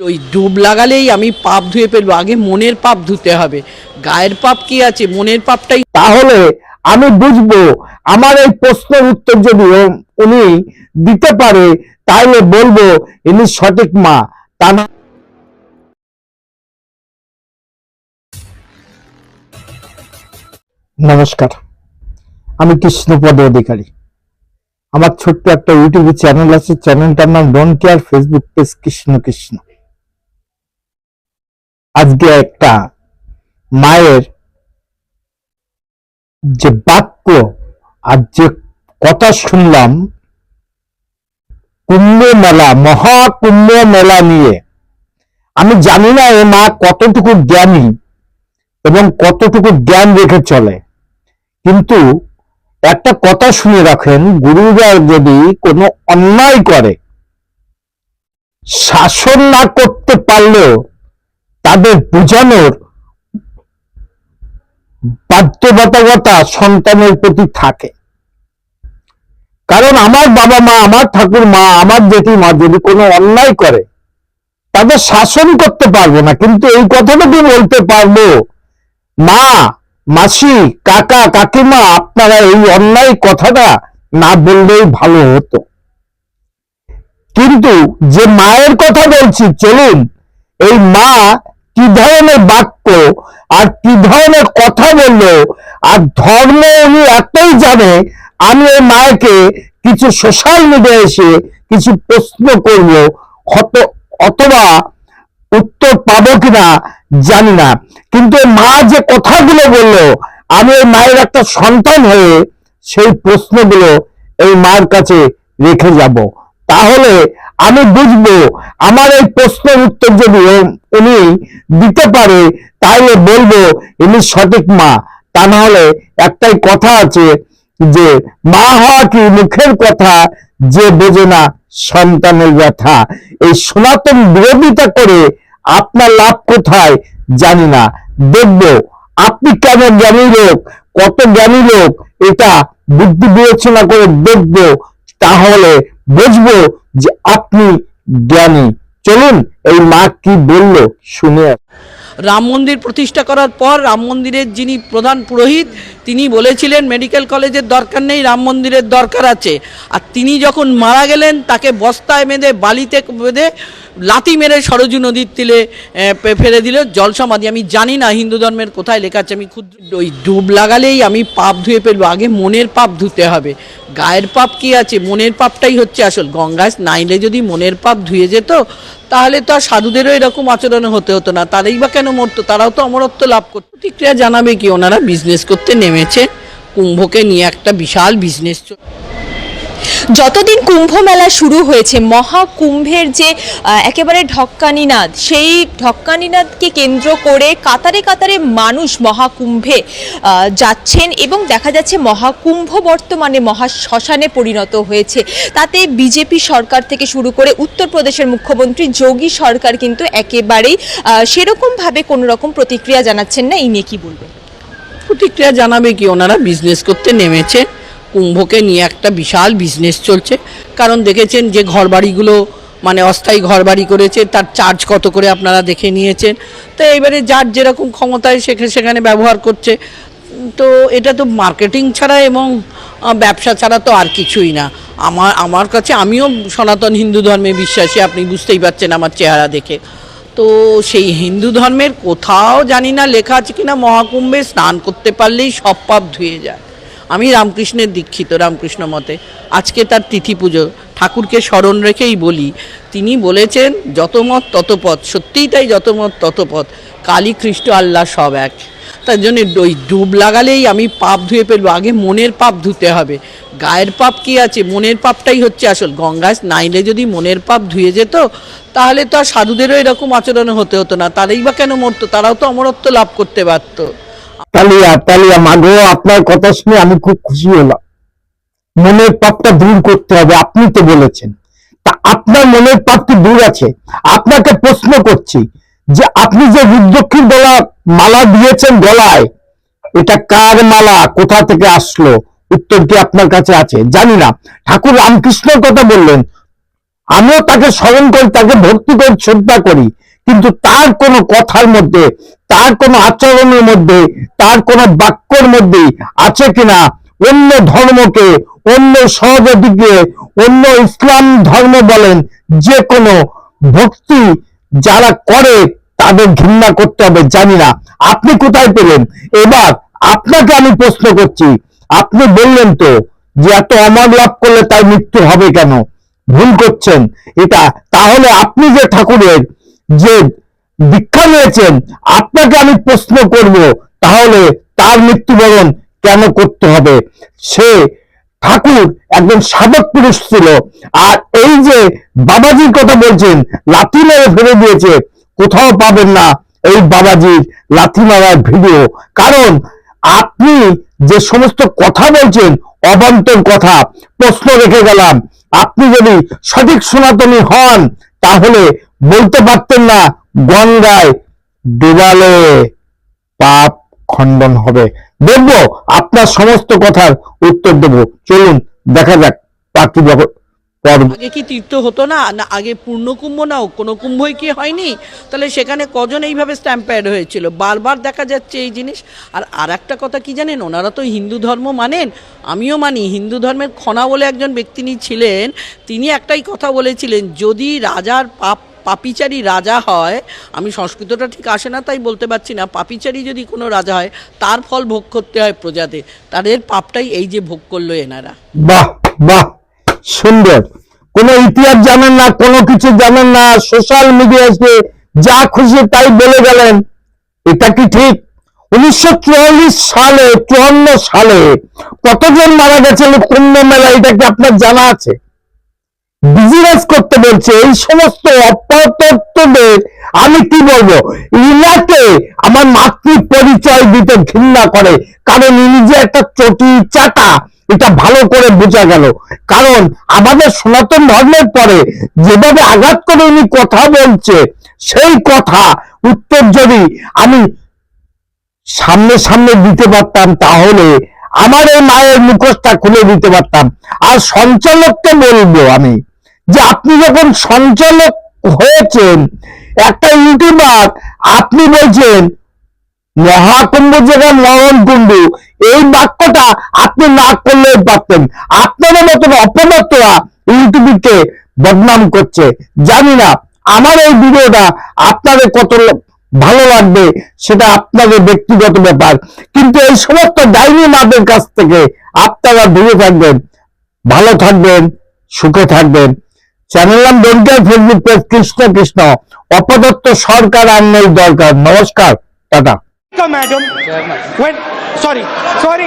ওই ডুব লাগালেই আমি পাপ ধুয়ে ফেলব। আগে মনের পাপ ধুতে হবে। গায়ের পাপ কি আছে? মনের পাপটাই তাহলে আমি বুঝব, আমার এই প্রশ্নের উত্তর যদি উনি দিতে পারে তাহলে বলব, ইনি সঠিক মা। তা না নমস্কার। আমি কৃষ্ণপদ অধিকারী। আমার ছোট্ট একটা ইউটিউব চ্যানেল আছে। চ্যানেলটার নাম don't care Facebook page Krishna Krishna. আজকে একটা মায়ের যে বাক্য আর যে কথা শুনলাম কুম্ভ মেলা মহাকুম্ভ মেলা নিয়ে। আমি জানি না এ মা কতটুকু জ্ঞানী এবং কতটুকু জ্ঞান রেখে চলে। কিন্তু একটা কথা শুনে রাখেন গুরুরা যদি কোনো অন্যায় করে, শাসন না করতে পারলেও তাদের বোঝানোর বাধ্যবাধকতা সন্তানের প্রতি থাকে। কারণ আমার বাবা মা, আমার ঠাকুর মা, আমার জেঠিমা যদি কোনো অন্যায় করে, তাদের শাসন করতে পারব না। কিন্তু এই কথাটুকু বলতে পারব, মা, মাসি, কাকা, কাকিমা, আপনারা এই অন্যায় কথাটা না বললেই ভালো হতো। কিন্তু যে মায়ের কথা বলছি, চলুন, এই মা কি ধরনের বাক্য আর কি ধরনের কথা বলল আর ধর্ম উনি এতই জানে, আমি ওই মায়েকে কিছু সোশ্যাল মিডিয়া এসে কিছু প্রশ্ন করব, হত, অথবা উত্তর পাবো কিনা জানি না। কিন্তু মা যে কথাগুলো বলল, আমি ওই মায়ের একটা সন্তান হয়ে সেই প্রশ্নগুলো এই মায়ের কাছে রেখে যাব। তাহলে আমি বুঝব আমার এই প্রশ্নের উত্তর যদি উনি দিতে পারে তাহলে বলব, ইনি সঠিক মা। তা না হলে একটাই কথা আছে যে, মা হওয়া কি মুখের কথা? যে বোঝে না সন্তানের ব্যথা। এই সনাতন বিরোধিতা করে আপনার লাভ কোথায় জানি না। দেখব, আপনি কেন জ্ঞানী লোক, কত জ্ঞানী লোক, এটা বুদ্ধি বিবেচনা করে দেখব, তাহলে বুঝব যে আপনি জ্ঞানী। চলুন, এই মা কি বলল শুনে রাম মন্দির প্রতিষ্ঠা করার পর রাম মন্দিরের যিনি প্রধান পুরোহিত, তিনি বলেছিলেন, মেডিকেল কলেজের দরকার নেই, রাম মন্দিরের দরকার আছে। আর তিনি যখন মারা গেলেন, তাকে বস্তায় বেঁধে, বালিতে বেঁধে লাতি মেরে সরজু নদীর পে- ফেলে দিল। জল সমাধি আমি জানি না, হিন্দু ধর্মের কোথায় লেখা আছে, আমি ক্ষুদ্র ওই ডুব লাগালেই আমি পাপ ধুয়ে ফেলব, আগে মনের পাপ ধুতে হবে। গায়ের পাপ কি আছে? মনের পাপটাই হচ্ছে আসল। গঙ্গায় নাইলে যদি মনের পাপ ধুয়ে যেত, তাহলে তো আর সাধুদেরও এরকম আচরণ হতে হতো না। তারাই বা কেন মরতো? তারাও তো অমরত্ব লাভ করতো। প্রতিক্রিয়া জানাবে কি ওনারা? বিজনেস করতে নেমেছে। কুম্ভকে নিয়ে একটা বিশাল বিজনেস যতদিন কুম্ভ মেলা শুরু হয়েছে, মহাকুম্ভের যে একেবারে ঢক্কানিনাদ, সেই ঢক্কানিনাদকে কেন্দ্র করে কাতারে কাতারে মানুষ মহাকুম্ভে যাচ্ছেন এবং দেখা যাচ্ছে মহাকুম্ভ বর্তমানে মহা শ্মশানে পরিণত হয়েছে। তাতে বিজেপি সরকার থেকে শুরু করে উত্তরপ্রদেশের মুখ্যমন্ত্রী যোগী সরকার কিন্তু একেবারেই সেরকমভাবে কোনো রকম প্রতিক্রিয়া জানাচ্ছেন না। এই নিয়ে কি বলবেন? প্রতিক্রিয়া জানাবে কি? ওনারা বিজনেস করতে নেমেছে। কুম্ভকে নিয়ে একটা বিশাল বিজনেস চলছে। কারণ দেখেছেন যে ঘরবাড়িগুলো মানে অস্থায়ী ঘরবাড়ি করেছে, তার চার্জ কত করে আপনারা দেখে নিয়েছেন। তো এবারে যার যেরকম ক্ষমতায় সেখানে সেখানে ব্যবহার করছে, তো এটা তো মার্কেটিং ছাড়া এবং ব্যবসা ছাড়া তো আর কিছুই না। আমার আমার কাছে আমিও সনাতন হিন্দু ধর্মে বিশ্বাসী, আপনি বুঝতেই পারছেন আমার চেহারা দেখে। তো সেই হিন্দু ধর্মের কোথাও জানি না লেখা আছে কিনা, মহাকুম্ভে স্নান করতে পারলেই সব পাপ ধুয়ে যায়। আমি রামকৃষ্ণের দীক্ষিত, রামকৃষ্ণ মতে। আজকে তার তিথি পুজো, ঠাকুরকে স্মরণ রেখেই বলি, তিনি বলেছেন, যত মত তত পথ। সত্যিই তাই, যত মত তত পথ। কালী খ্রিস্ট আল্লাহ সব এক। তার জন্য ওই ডুব লাগালেই আমি পাপ ধুয়ে ফেলব। আগে মনের পাপ ধুতে হবে। গায়ের পাপ কি আছে? মনের পাপটাই হচ্ছে আসল। গঙ্গায় নাইলে যদি মনের পাপ ধুয়ে যেত, তাহলে তো আর সাধুদেরও এরকম আচরণ হতে হতো না। তারাই বা কেন মরতো? তারাও তো অমরত্ব লাভ করতে পারতো। তালিয়া তালিয়া মাগো আপনার কথা শুনে আমি খুব খুশি হলাম। মনের পাপটা দূর করতে হবে, আপনি তো বলেছেন। তা আপনার মনের পাপ কি দূর আছে? আপনাকে প্রশ্ন করছি যে আপনি যে রুদ্রক্ষীর গলা মালা দিয়েছেন গলায়, এটা কার মালা? কোথা থেকে আসলো? উত্তর কি আপনার কাছে আছে? জানি না। ঠাকুর রামকৃষ্ণের কথা বললেন। আমিও তাকে স্মরণ করি, তাকে ভক্তি করে, শ্রদ্ধা করি, কিন্তু তার কোনো কথার মধ্যে তার কোনো আচরণের মধ্যে, তার কোনো বাক্যর মধ্যে আছে কিনা? অন্য ধর্মকে, অন্য সহজাতিকে, অন্য ইসলাম ধর্ম বলেন যে কোনো ভক্তি যারা করে, তাদের ঘৃণা করতে হবে, জানি না। আপনি কোথায় পেলেন? এবার আপনাকে আমি প্রশ্ন করছি। আপনি বললেন তো যে এত অমর লাভ করলে তার মৃত্যু হবে কেন? ভুল করছেন। এটা তাহলে আপনি যে ঠাকুরের যে দীক্ষা নিয়েছেন, আপনাকে আমি প্রশ্ন করব, তাহলে তার মৃত্যুবরণ কেন করতে হবে? সে ঠাকুর একজন সাধক পুরুষ ছিল, আর এই যে বাবাজির কথা বলছেন, লাথি মেরে ফেলে দিয়েছে, কোথাও পাবেন না এই বাবাজির লাথি মারার ভিডিও। কারণ আপনি যে সমস্ত কথা বলছেন, অবান্তর কথা, প্রশ্ন রেখে গেলাম। আপনি যদি সঠিক সনাতনী হন, তাহলে বলতে পারতেন না গঙ্গায় ডুবালে পাপ খণ্ডন হবে। দেখব, আপনার সমস্ত কথার উত্তর দেব। চলুন, দেখা যাক বাকি আগে কি তীর্থ হতো না? না, আগে পূর্ণ কুম্ভ নাও কোনো কুম্ভই কি হয়নি? তাহলে সেখানে কজন এইভাবে স্ট্যাম্পায়ার্ড হয়েছিল? বারবার দেখা যাচ্ছে এই জিনিস। আর আর একটা কথা কি জানেন? ওনারা তো হিন্দু ধর্ম মানেন। আমিও মানি, হিন্দু ধর্মের খনা বলে একজন ব্যক্তি ছিলেন। তিনি একটাই কথা বলেছিলেন, যদি রাজার পাপ পাপিচারী রাজা হয়, আমি সংস্কৃতটা ঠিক আসে না, তাই বলতে পারছি না। পাপিচারী যদি কোনো রাজা হয়, তার ফল ভোগ করতে হয় প্রজাতে তাদের পাপটাই এই যে ভোগ করল এনারা। বাহ বাহ, সুন্দর। কোন ইতিহাস জানেন না, কোনো কিছু জানেন না সোশ্যাল মিডিয়াতে যা খুশি তাই বলে গেলেন। এটা কি ঠিক? উনিশশো চুয়াল্লিশ সালে, চুয়ান্ন সালে কতজন মারা গেছিল কুম্ভ মেলা, এটা কি আপনার জানা আছে? বিজনেস করতে বলছে, এই সমস্ত অপতত্ত্বদের আমি কি বলব? ইনাকে আমার মাতৃ পরিচয় দিতে ঘৃণা করে, কারণ ইনি যে একটা চটি চাটা, এটা ভালো করে বোঝা গেল। কারণ আমাদের সনাতন ধর্মের পরে যেভাবে আঘাত করে উনি কথা বলছে, সেই কথা, উত্তর যদি আমি সামনে সামনে দিতে পারতাম, তাহলে আমার এই মায়ের মুখোশটা খুলে দিতে পারতাম। আর সঞ্চালককে বলব আমি যে আপনি যখন সঞ্চালক হয়েছেন, একটা ইউটিউবার আপনি বলছেন, মহাকুম্ভ জায়গায় মরণ কুম্ভ, এই বাক্যটা আপনি না করলেও পারতেন। আপনাদের মতন অপদার্থরা ইউটিউবকে বদনাম করছে। জানি না, আমার এই ভিডিওটা আপনাদের কত ভালো লাগবে, সেটা আপনাদের ব্যক্তিগত ব্যাপার। কিন্তু এই সমস্ত ডাইনি মাদের কাছ থেকে আপনারা দূরে থাকবেন, ভালো থাকবেন, সুখে থাকবেন। চ্যানেল নাম দরকার ফেসবুক পেজ কৃষ্ণ কৃষ্ণ অপদত্ত সরকার আর নেই দরকার। নমস্কার, টাটা। Madam sorry sorry.